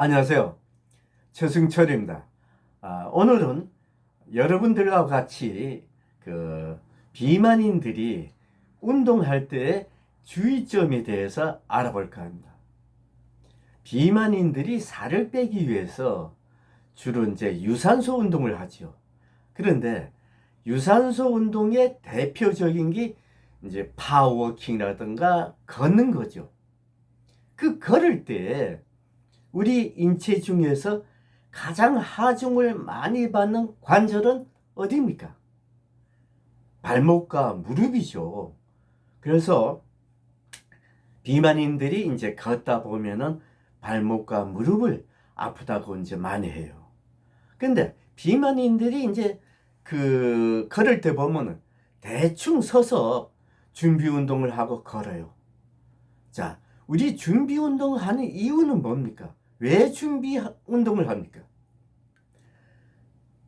안녕하세요. 최승철입니다. 아, 오늘은 여러분들과 같이 그 비만인들이 운동할 때 주의점에 대해서 알아볼까 합니다. 비만인들이 살을 빼기 위해서 주로 이제 유산소 운동을 하죠. 그런데 유산소 운동의 대표적인 게 이제 파워워킹이라든가 걷는 거죠. 그 걸을 때 우리 인체 중에서 가장 하중을 많이 받는 관절은 어디입니까? 발목과 무릎이죠. 그래서 비만인들이 이제 걷다 보면은 발목과 무릎을 아프다고 이제 많이 해요. 근데 비만인들이 이제 그 걸을 때 보면은 대충 서서 준비 운동을 하고 걸어요. 자, 우리 준비 운동을 하는 이유는 뭡니까? 왜 준비 운동을 합니까?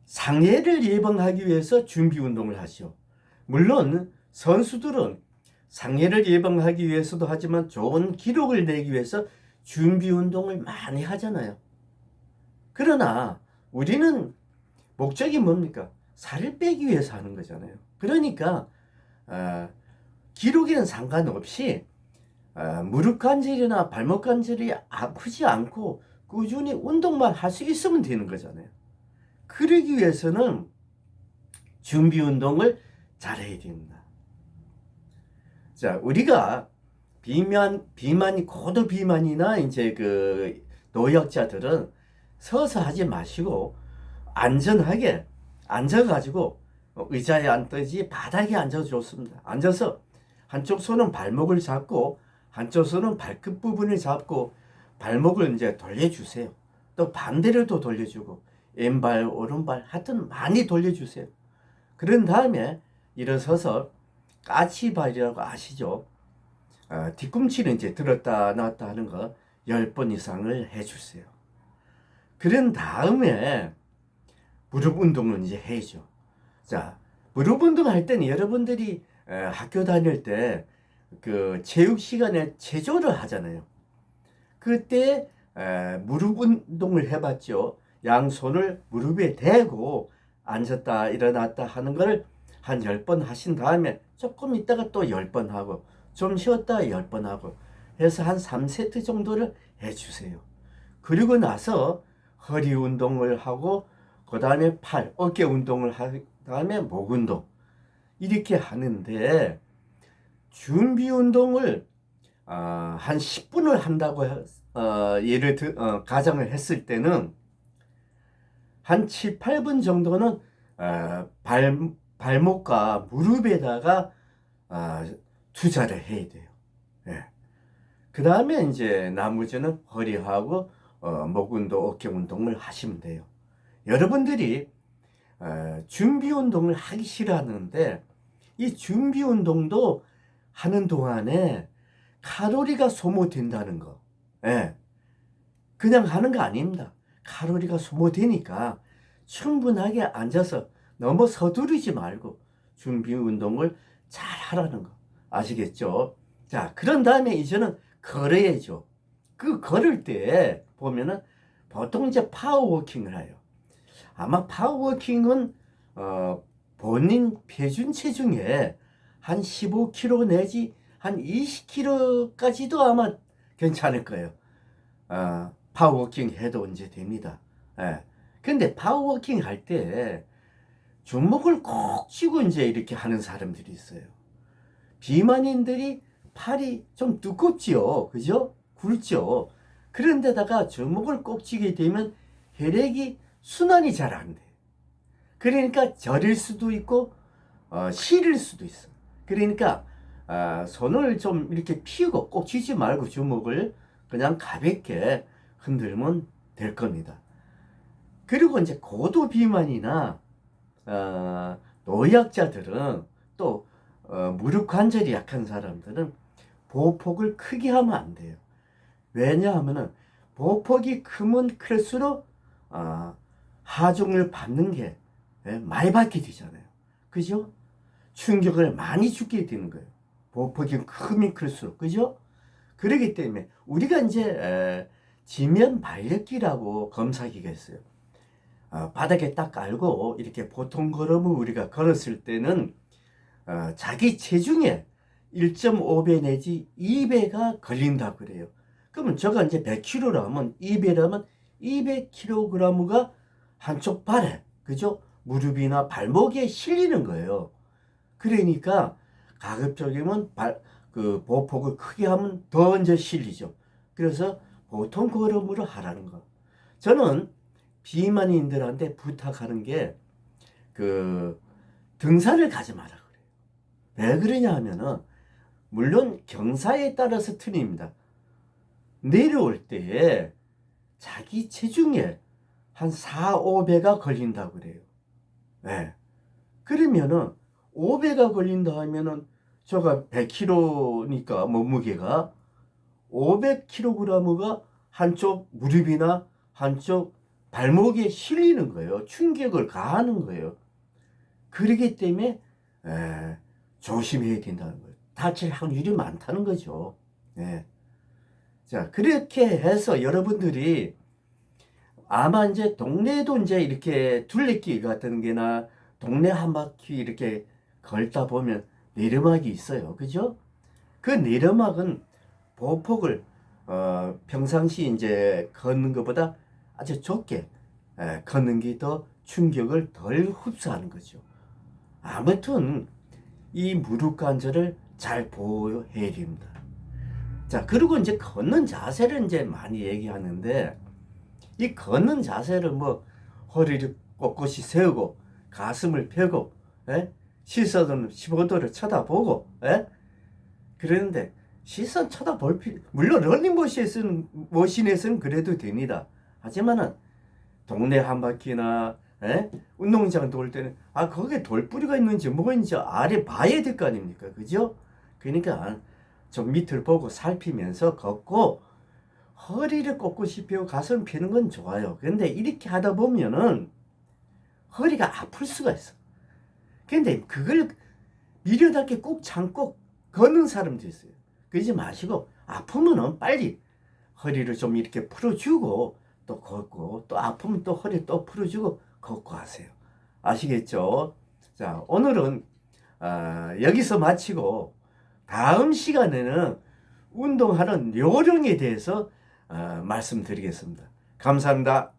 상해를 예방하기 위해서 준비 운동을 하죠. 물론 선수들은 상해를 예방하기 위해서도 하지만 좋은 기록을 내기 위해서 준비 운동을 많이 하잖아요. 그러나 우리는 목적이 뭡니까? 살을 빼기 위해서 하는 거잖아요. 그러니까 어, 기록에는 상관없이 어, 무릎 관절이나 발목 관절이 아프지 않고 꾸준히 운동만 할 수 있으면 되는 거잖아요. 그러기 위해서는 준비 운동을 잘해야 됩니다. 자, 우리가 비만, 비만이, 고도 비만이나 이제 그 노약자들은 서서 하지 마시고 안전하게 앉아가지고 의자에 앉든지 바닥에 앉아도 좋습니다. 앉아서 한쪽 손은 발목을 잡고 한쪽 손은 발끝 부분을 잡고 발목을 이제 돌려주세요. 또 반대로도 돌려주고 왼발 오른발 하여튼 많이 돌려주세요. 그런 다음에 일어서서 까치발이라고 아시죠? 어, 뒤꿈치는 이제 들었다 놨다 하는 거 10번 이상을 해주세요. 그런 다음에 무릎 운동을 이제 해야죠. 자, 무릎 운동 할 때는 여러분들이 에, 학교 다닐 때 그 체육 시간에 체조를 하잖아요. 그때 에, 무릎 운동을 해봤죠. 양손을 무릎에 대고 앉았다 일어났다 하는 걸 한 10번 하신 다음에 조금 있다가 또 10번 하고 좀 쉬었다 10번 하고 해서 한 3세트 정도를 해주세요. 그리고 나서 허리 운동을 하고 그 다음에 팔, 어깨 운동을 한 다음에 목 운동 이렇게 하는데 준비 운동을 어, 한 10분을 한다고 어, 예를 들 어, 가정을 했을 때는 한 7, 8분 정도는 어, 발, 발목과 무릎에다가 어, 투자를 해야 돼요. 예. 그 다음에 이제 나머지는 허리하고 어, 목 운동, 어깨 운동을 하시면 돼요. 여러분들이 어, 준비 운동을 하기 싫어하는데 이 준비 운동도 하는 동안에 칼로리가 소모된다는 거. 예. 그냥 하는 거 아닙니다. 칼로리가 소모되니까 충분하게 앉아서 너무 서두르지 말고 준비 운동을 잘 하라는 거. 아시겠죠? 자, 그런 다음에 이제는 걸어야죠. 그 걸을 때 보면은 보통 이제 파워워킹을 해요. 아마 파워워킹은 어, 본인 표준 체 중에 한 15kg 내지 한 20kg까지도 아마 괜찮을 거예요. 어, 파워워킹 해도 이제 됩니다. 예. 근데 파워워킹 할 때 주먹을 꼭 쥐고 이제 이렇게 하는 사람들이 있어요. 비만인들이 팔이 좀 두껍지요. 그죠? 굵죠. 그런데다가 주먹을 꼭 쥐게 되면 혈액이 순환이 잘 안 돼. 그러니까 저릴 수도 있고 어, 시릴 수도 있어. 그러니까 아, 손을 좀 이렇게 피우고 꼭 쥐지 말고 주먹을 그냥 가볍게 흔들면 될 겁니다. 그리고 이제 고도 비만이나 어, 노약자들은 또 어, 무릎 관절이 약한 사람들은 보폭을 크게 하면 안 돼요. 왜냐하면은 보폭이 크면 클수록 어, 하중을 받는 게 예, 많이 받게 되잖아요. 그죠? 충격을 많이 주게 되는 거예요. 보폭이 크면 클수록 그죠? 그러기 때문에 우리가 이제 에, 지면 발력기라고 검사기가 있어요. 어, 바닥에 딱 깔고 이렇게 보통 걸음을 우리가 걸었을 때는 어, 자기 체중의 1.5배 내지 2배가 걸린다고 그래요. 그러면 저가 이제 100kg라면 2배라면 200kg가 한쪽 발에 그죠? 무릎이나 발목에 실리는 거예요. 그러니까 가급적이면 발, 그 보폭을 크게 하면 더 이제 실리죠. 그래서 보통 걸음으로 하라는 거. 저는 비만인들한테 부탁하는 게 그 등산을 가지 마라 그래요. 왜 그러냐 하면은 물론 경사에 따라서 틀립니다. 내려올 때에 자기 체중에 한 4, 5배가 걸린다고 그래요. 네. 그러면은 5배가 걸린다 하면은 저가 100kg니까 몸무게가 500kg가 한쪽 무릎이나 한쪽 발목에 실리는 거예요. 충격을 가하는 거예요. 그러기 때문에 에, 조심해야 된다는 거예요. 다칠 확률이 많다는 거죠. 예. 자, 그렇게 해서 여러분들이 아마 이제 동네도 이제 이렇게 둘레길 같은 게나 동네 한 바퀴 이렇게 걸다 보면 내리막이 있어요. 그죠? 그 내리막은 보폭을 어, 평상시 이제 걷는 것보다 아주 좁게 에, 걷는 게 더 충격을 덜 흡수하는 거죠. 아무튼 이 무릎 관절을 잘 보호해야 됩니다. 자, 그리고 이제 걷는 자세를 이제 많이 얘기하는데 이 걷는 자세를 뭐 허리를 꼿꼿이 세우고 가슴을 펴고 예? 시선은 15도를 쳐다보고 예? 그러는데 시선 쳐다볼 필요 물론 러닝머신에서는 머신에서는 그래도 됩니다. 하지만은 동네 한 바퀴나 예? 운동장 돌 때는 아 거기에 돌뿌리가 있는지 뭐가 있는지 아래 봐야 될 거 아닙니까 그죠? 그러니까 좀 밑을 보고 살피면서 걷고 허리를 꼿꼿이 펴고 가슴 펴는 건 좋아요. 그런데 이렇게 하다 보면은 허리가 아플 수가 있어. 근데 그걸 미련하게 꾹 참고 걷는 사람도 있어요. 그러지 마시고 아프면은 빨리 허리를 좀 이렇게 풀어주고 또 걷고 또 아프면 또 허리 또 풀어주고 걷고 하세요. 아시겠죠? 자 오늘은 아, 여기서 마치고 다음 시간에는 운동하는 요령에 대해서 어, 말씀드리겠습니다. 감사합니다.